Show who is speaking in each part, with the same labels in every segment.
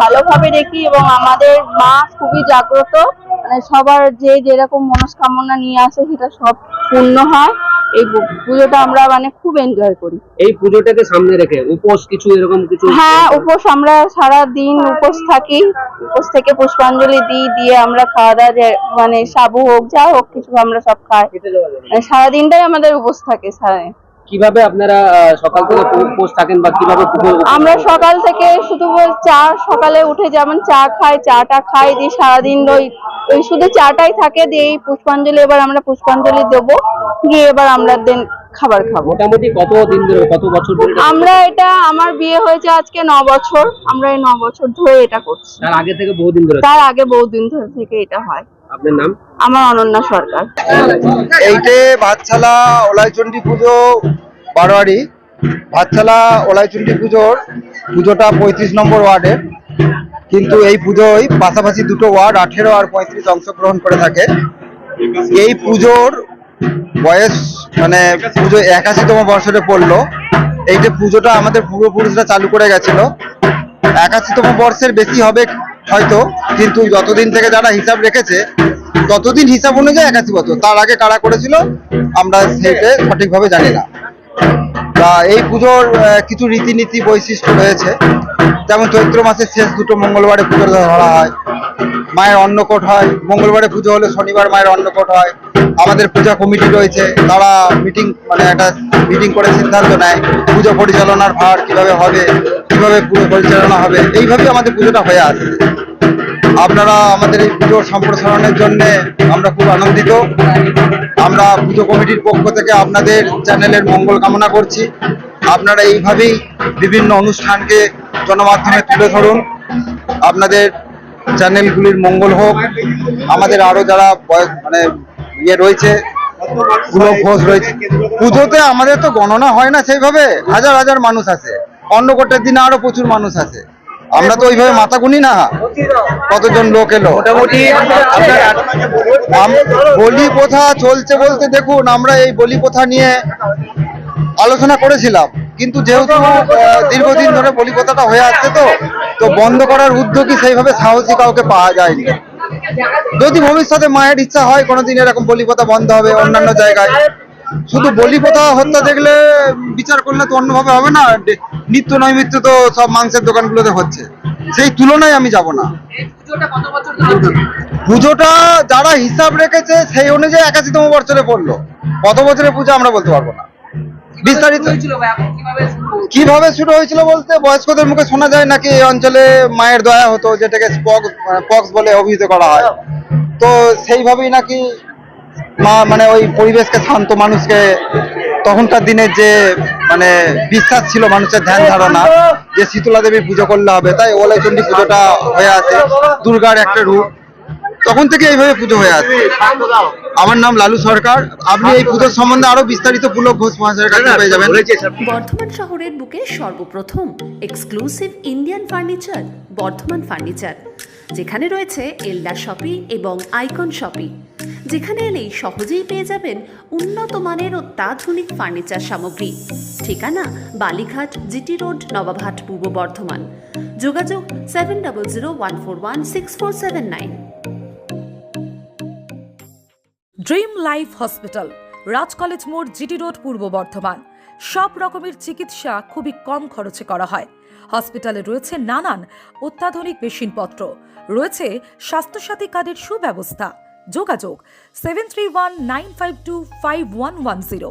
Speaker 1: ভালোভাবে রেখি এবং আমাদের মা খুবই জাগ্রত। মানে সবার যে যেরকম মনস্কামনা নিয়ে আসে সেটা সব পূর্ণ হয়। এই পুজোটা আমরা মানে খুব এনজয় করি।
Speaker 2: এই পুজোটাকে সামনে রেখে উপোস কিছু এরকম কিছু?
Speaker 1: হ্যাঁ উপোস আমরা সারা দিন উপোস থাকি। উপোস থেকে পুষ্পাঞ্জলি দিই দিয়ে আমরা খাওয়া দাওয়া মানে সাবু হোক যা হোক কিছু আমরা সব খাই। মানে সারা দিনটাই আমাদের উপোস থাকে সারা
Speaker 2: কীভাবে আপনারা সকাল থেকে উপোস থাকেন বা কীভাবে
Speaker 1: আমরা সকাল থেকে শুধু চা সকালে উঠে যেমন চা খাই চাটা খাই দিয়ে সারাদিন ওই ওই শুধু চাটাই থাকে দিয়ে এই পুষ্পাঞ্জলি এবার আমরা পুষ্পাঞ্জলি দেবো গিয়ে এবার আমরা দেন খাবার খাব।
Speaker 2: মোটামুটি কত দিন ধরে কত বছর ধরে
Speaker 1: আমরা এটা আমার বিয়ে হয়েছে আজকে ন বছর আমরা এই ন বছর ধরে এটা করছি।
Speaker 2: তার আগে থেকে বহুদিন ধরে
Speaker 1: তার আগে বহুদিন ধরে থেকে এটা হয়।
Speaker 2: আপনার নাম?
Speaker 1: আমার অনন্যা সরকার।
Speaker 3: এইটে ভাতছালা ওলাইচন্ডী পুজো বারোয়ারি। ভাতছালা ওলাইচন্ডী পুজোর পুজোটা পঁয়ত্রিশ নম্বর ওয়ার্ডের। কিন্তু এই পুজোয় পাশাপাশি দুটো ওয়ার্ড আঠেরো আর পঁয়ত্রিশ অংশগ্রহণ করে থাকে। এই পুজোর বয়স মানে পুজো একাশিতম বছরে পড়ল। এই যে পুজোটা আমাদের পূর্বপুরুষরা চালু করে গেছিল। একাশিতম বর্ষের বেশি হবে হয়তো কিন্তু যতদিন থেকে যারা হিসাব রেখেছে, ততদিন হিসাব অনুযায়ী একাশি বছর। তার আগে কারা করেছিল, আমরা সেইটা সঠিকভাবে জানি না। তা এই পুজোর কিছু রীতিনীতি, বৈশিষ্ট্য রয়েছে। যেমন চৈত্র মাসের শেষ দুটো, মঙ্গলবারে পুজো ধরা হয়, মায়ের অন্নকোট হয়। মঙ্গলবারে পুজো হলে শনিবার মায়ের অন্নকোট হয়। আমাদের পূজা কমিটি রয়েছে, তারা মিটিং মানে একটা মিটিং করে সিদ্ধান্ত নেয়, পুজো পরিচালনার ভার কীভাবে হবে, কীভাবে পুজো পরিচালনা হবে। এইভাবেই আমাদের পুজোটা হয়ে আসছে আপনারা আমাদের এই পুজো সম্প্রসারণের জন্য আমরা খুব আনন্দিত। আমরা পুজো কমিটির পক্ষ থেকে আপনাদের চ্যানেলের মঙ্গল কামনা করছি। আপনারা এইভাবেই বিভিন্ন অনুষ্ঠানকে জনমাধ্যমে তুলে ধরুন। আপনাদের চ্যানেলগুলির মঙ্গল হোক। আমাদের আরও যারা মানে ইয়ে রয়েছে পুলক ঘোষ রয়েছে। পুজোতে আমাদের তো গণনা হয় না সেইভাবে। হাজার হাজার মানুষ আছে অন্নকোটের দিনে আরও প্রচুর মানুষ আছে আমরা তো ওইভাবে মাথা গুনি না। কতজন লোক এলো? মোটামুটি বলি প্রথা চলছে বলতে দেখুন আমরা এই বলি প্রথা নিয়ে আলোচনা করেছিলাম। কিন্তু যেহেতু দীর্ঘদিন ধরে বলি প্রথাটা হয়ে আসছে তো তো বন্ধ করার উদ্যোগই সেইভাবে সাহসী কাউকে পাওয়া যায়নি। যদি ভবিষ্যতে মায়ের ইচ্ছা হয় কোনোদিন এরকম বলি প্রথা বন্ধ হবে অন্যান্য জায়গায়। শুধু বলি প্রথা হত্যা দেখলে বিচার করলে তো অন্যভাবে হবে না। নিত্য নৈমিত্য তো সব মাংসের দোকানগুলোতে হচ্ছে। সেই তুলনায় আমি যাব না। পুজোটা যারা হিসাব রেখেছে সেই অনুযায়ী একাশিতম বছরে পড়ল। কত বছরের পুজো আমরা বলতে পারব না। বিস্তারিত। কীভাবে শুরু হয়েছিল বলতে বয়স্কদের মুখে শোনা যায় নাকি এই অঞ্চলে মায়ের দয়া হতো যেটাকে পক্স বলে অভিহিত করা হয়। তো সেইভাবেই নাকি মানে ওই পরিবেশকে শান্ত মানুষকে তখনকার দিনের যে মানে বিশ্বাস ছিল মানুষের ধ্যান ধারণা যে শীতলা দেবীর পুজো করলে হবে তাই ওলাইচন্ডী পুজোটা হয়ে আসে দুর্গার একটা রূপ। তখন থেকে এইভাবে পুজো হয়ে আসে আমার নাম লালু সরকার। আপনি এই পুজোর সম্বন্ধে আরও বিস্তারিত পুলক ঘোষ মহাশয়ের কাছে পেয়ে যাবেন।
Speaker 4: বর্ধমান শহরের বুকে সর্বপ্রথম exclusive Indian furniture Bardhaman furniture যেখানে রয়েছে এলডার শপি এবং আইকন শপি যেখানে এলেই সহজেই পেয়ে যাবেন উন্নত মানের অত্যাধুনিক ফার্নিচার সামগ্রী। ঠিকানা বালিঘাট জিটি রোড, নবাবহাট, পূর্ব বর্ধমান। যোগাযোগ seven double zero one four one six four seven nine
Speaker 5: dream life hospital, Raj college মোড়, জিটি রোড, পূর্ব বর্ধমান। সব রকমের চিকিৎসা খুবই কম খরচে করা হয়। হসপিটালে রয়েছে নানান অত্যাধুনিক মেশিনপত্র। রয়েছে স্বাস্থ্যসাথী কার্ডের সুব্যবস্থা। যোগাযোগ seven three one nine five two five one one zero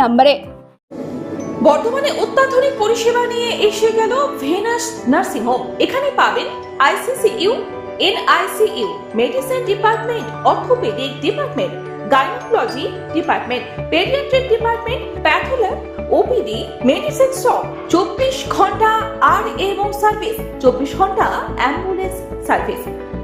Speaker 6: নম্বরে।
Speaker 7: বর্তমানে অত্যাধুনিক পরিষেবা নিয়ে এসে গেল ভেনাস নার্সিং হোম। এখানে পাবেন ICCU NICU medicine department, orthopaedic department, gynaecology department, paediatric department patholab OPD, medicine stock, চব্বিশ ঘণ্টা আর এবং সার্ভিস, চব্বিশ ঘণ্টা অ্যাম্বুলেন্স সার্ভিস।